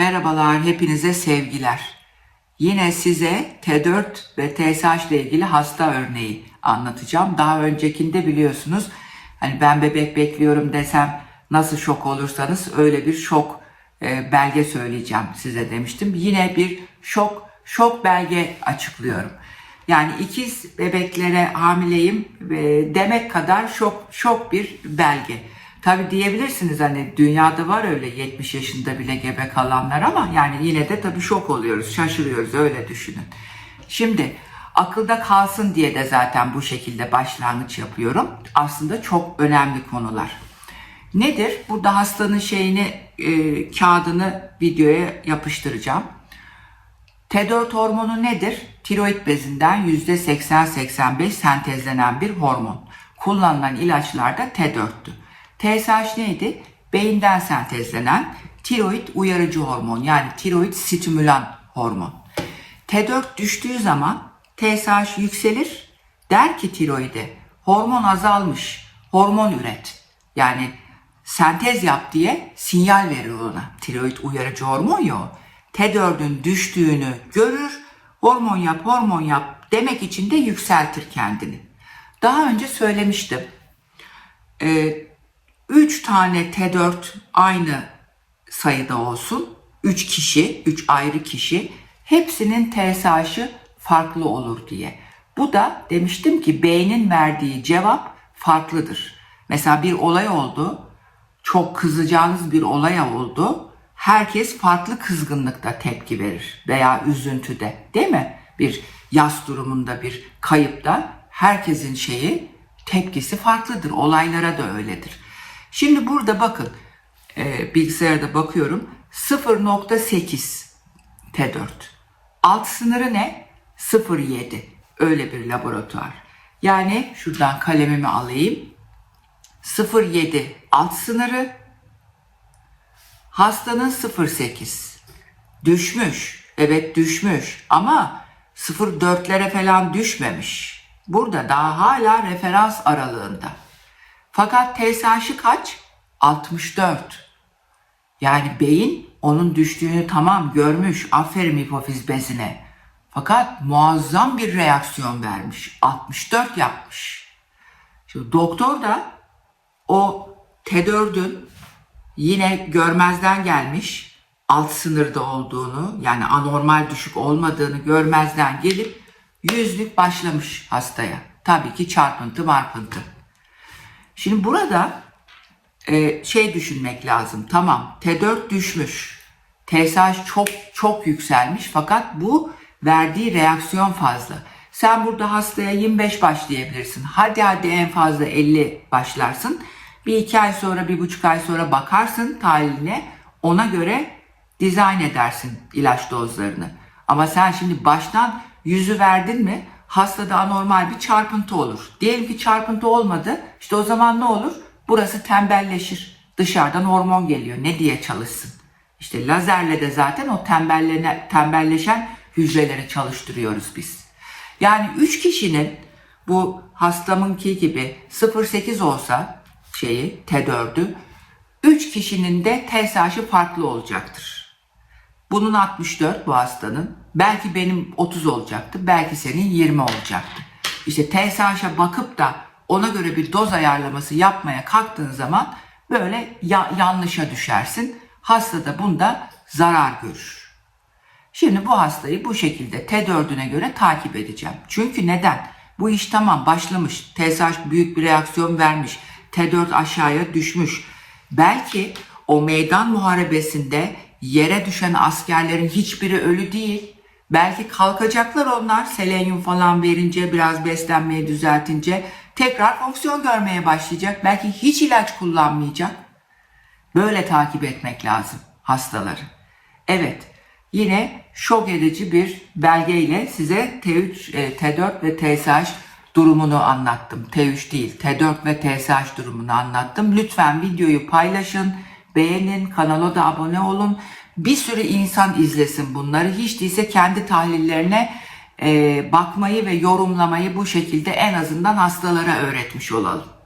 Merhabalar, hepinize sevgiler. Yine size T4 ve TSH ile ilgili hasta örneği anlatacağım. Daha öncekinde biliyorsunuz hani ben bebek bekliyorum desem nasıl şok olursanız öyle bir şok e, belge söyleyeceğim size demiştim. Yine bir şok şok belge açıklıyorum. Yani ikiz bebeklere hamileyim e, demek kadar şok şok bir belge. Tabi diyebilirsiniz hani dünyada var öyle 70 yaşında bile gebe kalanlar ama yani yine de tabii şok oluyoruz, şaşırıyoruz öyle düşünün. Şimdi akılda kalsın diye de zaten bu şekilde başlangıç yapıyorum. Aslında çok önemli konular. Nedir? Burada hastanın şeyini, e, kağıdını videoya yapıştıracağım. T4 hormonu nedir? Tiroid bezinden %80-85 sentezlenen bir hormon. Kullanılan ilaçlarda T4'tü. TSH neydi? Beyinden sentezlenen tiroid uyarıcı hormon yani tiroid stimülan hormon. T4 düştüğü zaman TSH yükselir. Der ki tiroide hormon azalmış, hormon üret. Yani sentez yap diye sinyal verir ona. Tiroid uyarıcı hormon ya o. T4'ün düştüğünü görür, hormon yap, hormon yap demek için de yükseltir kendini. Daha önce söylemiştim. Ee, 3 tane T4 aynı sayıda olsun. 3 kişi, 3 ayrı kişi. Hepsinin TSH'ı farklı olur diye. Bu da demiştim ki beynin verdiği cevap farklıdır. Mesela bir olay oldu. Çok kızacağınız bir olay oldu. Herkes farklı kızgınlıkta tepki verir veya üzüntüde değil mi? Bir yas durumunda bir kayıpta herkesin şeyi tepkisi farklıdır. Olaylara da öyledir. Şimdi burada bakın e, bilgisayarda bakıyorum 0.8 T4. Alt sınırı ne? 0.7. Öyle bir laboratuvar. Yani şuradan kalemimi alayım. 0.7 alt sınırı. Hastanın 0.8. Düşmüş. Evet düşmüş ama 0.4'lere falan düşmemiş. Burada daha hala referans aralığında. Fakat TSH'ı kaç? 64. Yani beyin onun düştüğünü tamam görmüş. Aferin hipofiz bezine. Fakat muazzam bir reaksiyon vermiş. 64 yapmış. Şimdi doktor da o T4'ün yine görmezden gelmiş alt sınırda olduğunu yani anormal düşük olmadığını görmezden gelip yüzlük başlamış hastaya. Tabii ki çarpıntı marpıntı. Şimdi burada e, şey düşünmek lazım. Tamam T4 düşmüş. TSH çok çok yükselmiş fakat bu verdiği reaksiyon fazla. Sen burada hastaya 25 başlayabilirsin. Hadi hadi en fazla 50 başlarsın. Bir iki ay sonra, bir buçuk ay sonra bakarsın tahaline. Ona göre dizayn edersin ilaç dozlarını. Ama sen şimdi baştan yüzü verdin mi hastada anormal bir çarpıntı olur. Diyelim ki çarpıntı olmadı. İşte o zaman ne olur? Burası tembelleşir. Dışarıdan hormon geliyor. Ne diye çalışsın? İşte lazerle de zaten o tembellene, tembelleşen hücreleri çalıştırıyoruz biz. Yani 3 kişinin bu hastamınki gibi 0.8 olsa şeyi T4'ü 3 kişinin de TSH'ı farklı olacaktır. Bunun 64 bu hastanın. Belki benim 30 olacaktı. Belki senin 20 olacaktı. İşte TSH'a bakıp da ona göre bir doz ayarlaması yapmaya kalktığın zaman böyle ya- yanlışa düşersin. Hasta da bunda zarar görür. Şimdi bu hastayı bu şekilde T4'üne göre takip edeceğim. Çünkü neden? Bu iş tamam başlamış. TSH büyük bir reaksiyon vermiş. T4 aşağıya düşmüş. Belki o meydan muharebesinde yere düşen askerlerin hiçbiri ölü değil. Belki kalkacaklar onlar selenyum falan verince biraz beslenmeyi düzeltince tekrar fonksiyon görmeye başlayacak. Belki hiç ilaç kullanmayacak. Böyle takip etmek lazım hastaları. Evet yine şok edici bir belgeyle size T3, e, T4 ve TSH durumunu anlattım. T3 değil T4 ve TSH durumunu anlattım. Lütfen videoyu paylaşın, beğenin, kanala da abone olun. Bir sürü insan izlesin bunları. Hiç değilse kendi tahlillerine e, bakmayı ve yorumlamayı bu şekilde en azından hastalara öğretmiş olalım.